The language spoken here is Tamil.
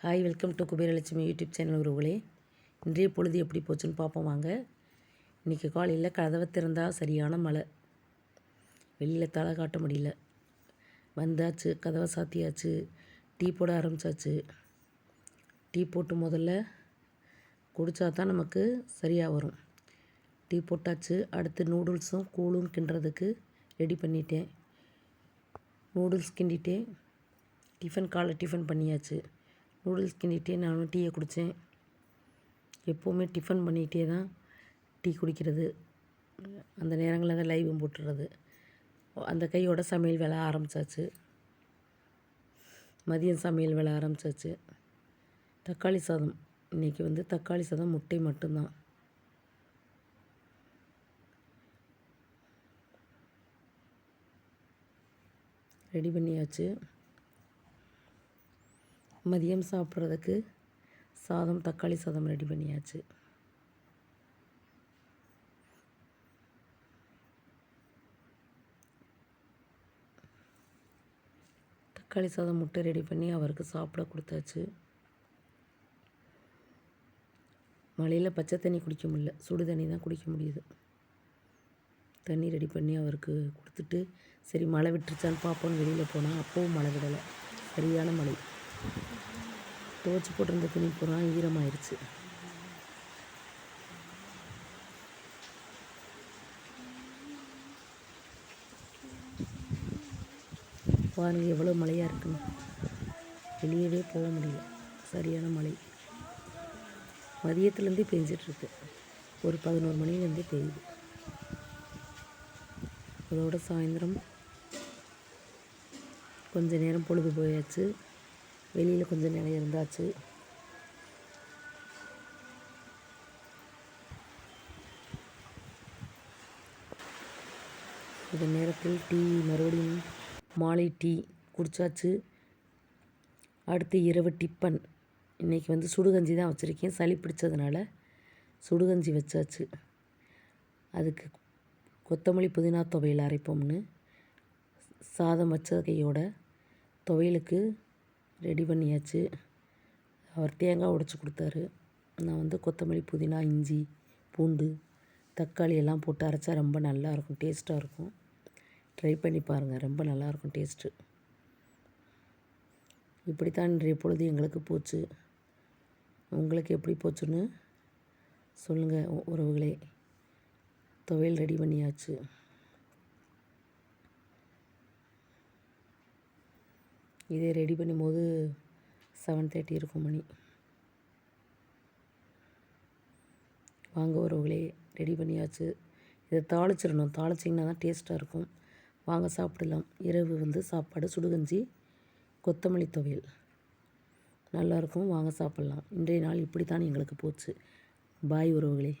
Hi welcome to Kuberalakshmi YouTube channel உறவுகளே. இன்றைய பொழுது எப்படி போச்சுன்னு பார்ப்போம் வாங்க. இன்றைக்கி காலையில் கதவை திறந்தால் சரியான மழை. வெளியில் தலை காட்ட முடியல. வந்தாச்சு கதவை சாத்தியாச்சு டீ போட ஆரம்பித்தாச்சு டீ போட்டு முதல்ல குடித்தா தான் நமக்கு சரியாக வரும். டீ போட்டாச்சு அடுத்து நூடுல்ஸும் கூழும் கிண்டுறதுக்கு ரெடி பண்ணிட்டேன். நூடுல்ஸ் கிண்டிட்டேன். டிஃபன் காலை டிஃபன் பண்ணியாச்சு. நூடுல்ஸ் கிண்டிகிட்டே நானும் டீயை குடித்தேன். எப்போவுமே டிஃபன் பண்ணிக்கிட்டே தான் டீ குடிக்கிறது. அந்த நேரங்களில் தான் லைவும் போட்டுறது. அந்த கையோட சமையல் வேலை ஆரம்பித்தாச்சு மதியம் சமையல் வேலை ஆரம்பித்தாச்சு தக்காளி சாதம். இன்றைக்கி வந்து தக்காளி சாதம் முட்டை மட்டும்தான். ரெடி பண்ணியாச்சு. மதியம் சாப்பிட்றதுக்கு சாதம் தக்காளி சாதம் ரெடி பண்ணியாச்சு. தக்காளி சாதம் முட்டை ரெடி பண்ணி அவருக்கு சாப்பிட கொடுத்தாச்சு. மழையில் பச்சை தண்ணி குடிக்க முடியல. சுடு தண்ணி தான் குடிக்க முடியுது. தண்ணி ரெடி பண்ணி அவருக்கு கொடுத்துட்டு சரி மழை விட்டுருச்சான்னு பார்ப்போன்னு வெளியில் போனால் அப்போவும் மழை விடலை. சரியான மழை. துவச்சி போட்டிருந்த துணி பூரா ஈரமாயிருச்சு. பாருங்கள் எவ்வளோ மழையாக இருக்குன்னு. வெளியவே போக முடியல. சரியான மழை. மதியத்துலேருந்தே பெஞ்சிட்ருக்கு. ஒரு பதினோரு மணிலேருந்தே பெய்யுது. அதோட சாயந்தரம் கொஞ்ச நேரம் பொழுது போயாச்சு. வெளியில் கொஞ்சம் நேரம் இருந்தாச்சு. இந்த நேரத்தில் டீ மறுபடியும் மாலை டீ குடித்தாச்சு அடுத்து இரவு டிப்பன். இன்றைக்கி வந்து சுடுகஞ்சி தான் வச்சுருக்கேன். சளி பிடிச்சதுனால சுடுகஞ்சி வச்சாச்சு. அதுக்கு கொத்தமல்லி புதினா துவையல் அரைப்போம்னு. சாதம் வச்ச கையோட துவையலுக்கு ரெடி பண்ணியாச்சு. அவர் தேங்காய் உடைச்சி கொடுத்தாரு. நான் வந்து கொத்தமல்லி புதினா இஞ்சி பூண்டு தக்காளி எல்லாம் போட்டு அரைச்சா ரொம்ப நல்லாயிருக்கும் டேஸ்ட்டாக இருக்கும். ட்ரை பண்ணி பாருங்கள் ரொம்ப நல்லாயிருக்கும் டேஸ்ட்டு இப்படித்தான் இன்றைய பொழுது எங்களுக்கு போச்சு. உங்களுக்கு எப்படி போச்சுன்னு சொல்லுங்கள் உறவுகளே. துவையல் ரெடி பண்ணியாச்சு. இதே ரெடி பண்ணும்போது செவன் தேர்ட்டி இருக்கும் மணி. வாங்க உறவுகளே ரெடி பண்ணியாச்சு. இதை தாளிச்சிடணும். தாளிச்சிங்கன்னா தான் டேஸ்ட்டாக இருக்கும். வாங்க சாப்பிடலாம். இரவு வந்து சாப்பாடு சுடுகஞ்சி கொத்தமல்லி துவையல். நல்லாயிருக்கும் வாங்க சாப்பிட்லாம். இன்றைய நாள் இப்படி தான் எங்களுக்கு போச்சு. பாய் உறவுகளே.